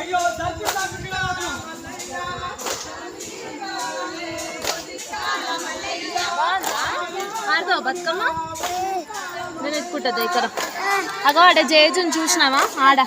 అయ్యో బతుకమ్మ? నేను ఎత్తుకుంటుంది ఇక్కడ. అగో ఆడ జేజుని చూసినావా? ఆడ.